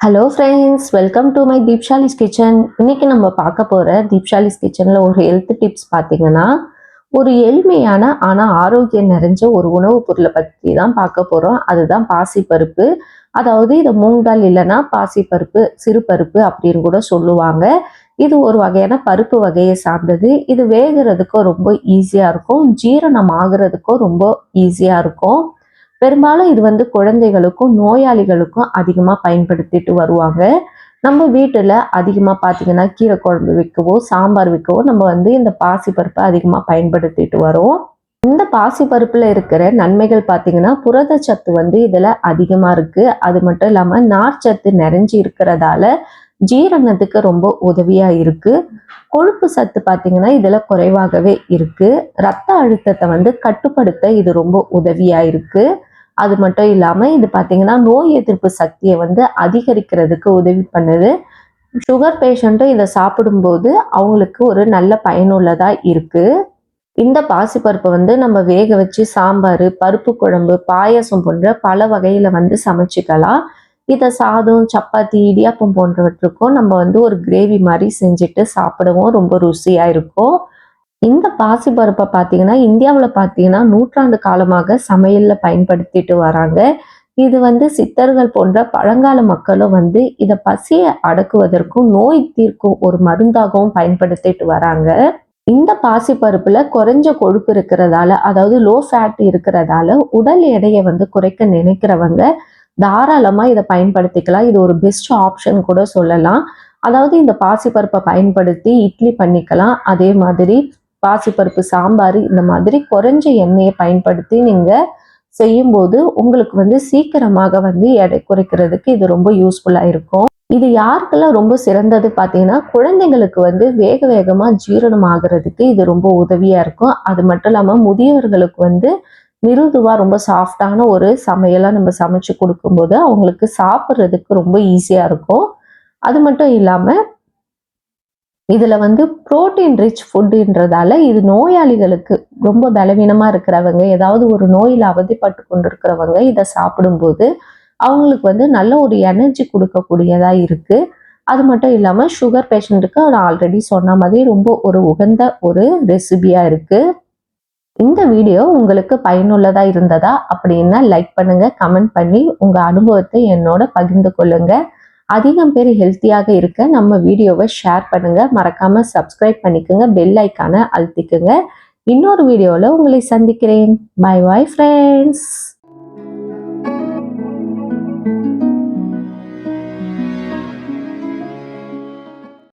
Hello friends welcome to my Deepshali's kitchen இன்னைக்கு நம்ம பார்க்க போகிற தீப்ஷாலிஸ் கிச்சனில் ஒரு ஹெல்த் டிப்ஸ் பார்த்தீங்கன்னா ஒரு எளிமையான ஆனால் ஆரோக்கியம் நிறைஞ்ச ஒரு உணவுப் பொருளை பற்றி தான் பார்க்க போகிறோம் அதுதான் பாசிப்பருப்பு. அதாவது இதை மூங்கால் இல்லைன்னா பாசிப்பருப்பு சிறுபருப்பு அப்படின்னு கூட சொல்லுவாங்க. இது ஒரு வகையான பருப்பு வகையை சார்ந்தது. இது வேகிறதுக்கும் ரொம்ப ஈஸியாக இருக்கும். ஜீரணம் ஆகுறதுக்கும் ரொம்ப ஈஸியாக இருக்கும். பெரும்பாலும் இது வந்து குழந்தைகளுக்கும் நோயாளிகளுக்கும் அதிகமாக பயன்படுத்திட்டு வருவாங்க. நம்ம வீட்டில் அதிகமாக பார்த்தீங்கன்னா கீரை குழம்பு வைக்கவோ சாம்பார் வைக்கவோ நம்ம வந்து இந்த பாசிப்பருப்பை அதிகமாக பயன்படுத்திட்டு வரோம். இந்த பாசிப்பருப்பில் இருக்கிற நன்மைகள் பார்த்தீங்கன்னா புரதச்சத்து வந்து இதில் அதிகமாக இருக்குது அது மட்டும் இல்லாமல் நார்ச்சத்து நிறைஞ்சி இருக்கிறதால ஜீரணத்துக்கு ரொம்ப உதவியாக இருக்குது கொழுப்பு சத்து பார்த்தீங்கன்னா இதில் குறைவாகவே இருக்குது ரத்த அழுத்தத்தை வந்து கட்டுப்படுத்த இது ரொம்ப உதவியாக இருக்குது அது மட்டும் இல்லாமல் இது பார்த்தீங்கன்னா நோய் எதிர்ப்பு சக்தியை வந்து அதிகரிக்கிறதுக்கு உதவி பண்ணுது. சுகர் பேஷண்ட்டும் இதை சாப்பிடும்போது அவங்களுக்கு ஒரு நல்ல பயனுள்ளதாக இருக்குது இந்த பாசிப்பருப்பை வந்து நம்ம வேக வச்சு சாம்பார் பருப்பு குழம்பு பாயசம் போன்ற பல வகையில் வந்து சமைச்சிக்கலாம். இதை சாதம் சப்பாத்தி இடியாப்பம் போன்றவற்றுக்கும் நம்ம வந்து ஒரு கிரேவி மாதிரி செஞ்சுட்டு சாப்பிடவும் ரொம்ப ருசியாக இருக்கும். இந்த பாசிப்பருப்பை பார்த்தீங்கன்னா இந்தியாவில் பார்த்தீங்கன்னா நூற்றாண்டு காலமாக சமையலில் பயன்படுத்திட்டு வராங்க. இது வந்து சித்தர்கள் போன்ற பழங்கால மக்களும் வந்து இதை பசியை அடக்குவதற்கும் நோய் தீர்க்கும் ஒரு மருந்தாகவும் பயன்படுத்திட்டு வராங்க. இந்த பாசிப்பருப்புல குறைஞ்ச கொழுப்பு இருக்கிறதால அதாவது லோ ஃபேட் இருக்கிறதால உடல் எடையை வந்து குறைக்க நினைக்கிறவங்க தாராளமாக இதை பயன்படுத்திக்கலாம். இது ஒரு பெஸ்ட் ஆப்ஷன் கூட சொல்லலாம். அதாவது இந்த பாசிப்பருப்பை பயன்படுத்தி இட்லி பண்ணிக்கலாம். அதே மாதிரி பாசிப்பருப்பு சாம்பார் இந்த மாதிரி குறைஞ்ச எண்ணெயை பயன்படுத்தி நீங்கள் செய்யும்போது உங்களுக்கு வந்து சீக்கிரமாக வந்து எடை குறைக்கிறதுக்கு இது ரொம்ப யூஸ்ஃபுல்லாக இருக்கும். இது யாருக்கெல்லாம் ரொம்ப சிறந்தது பார்த்தீங்கன்னா குழந்தைங்களுக்கு வந்து வேக வேகமாக ஜீரணம் ஆகிறதுக்கு இது ரொம்ப உதவியாக இருக்கும். அது மட்டும் இல்லாமல் முதியவர்களுக்கு வந்து மிருதுவாக ரொம்ப சாஃப்டான ஒரு சமையலாக நம்ம சமைச்சு கொடுக்கும்போது அவங்களுக்கு சாப்பிட்றதுக்கு ரொம்ப ஈஸியாக இருக்கும். அது மட்டும் இல்லாமல் இதில் வந்து புரோட்டீன் ரிச் ஃபுட்டுன்றதால இது நோயாளிகளுக்கு ரொம்ப பலவீனமாக இருக்கிறவங்க ஏதாவது ஒரு நோயில் அவதிப்பட்டு கொண்டு இருக்கிறவங்க இதை சாப்பிடும்போது அவங்களுக்கு வந்து நல்ல ஒரு எனர்ஜி கொடுக்கக்கூடியதாக இருக்குது அது மட்டும் இல்லாமல் சுகர் பேஷண்ட்டுக்கு நான் ஆல்ரெடி சொன்ன மாதிரி ரொம்ப ஒரு உகந்த ஒரு ரெசிபியாக இருக்குது இந்த வீடியோ உங்களுக்கு பயனுள்ளதாக இருந்ததா அப்படின்னா லைக் பண்ணுங்கள் கமெண்ட் பண்ணி உங்கள் அனுபவத்தை என்னோட பகிர்ந்து கொள்ளுங்கள் அதிகம் பேர் ஹெல்த்தியாக இருக்க நம்ம வீடியோவை ஷேர் பண்ணுங்க. மறக்காம சப்ஸ்கிரைப் பண்ணிக்கோங்க. பெல் ஐக்கான அழுத்திக்குங்க. இன்னொரு வீடியோவில் உங்களை சந்திக்கிறேன். Bye bye friends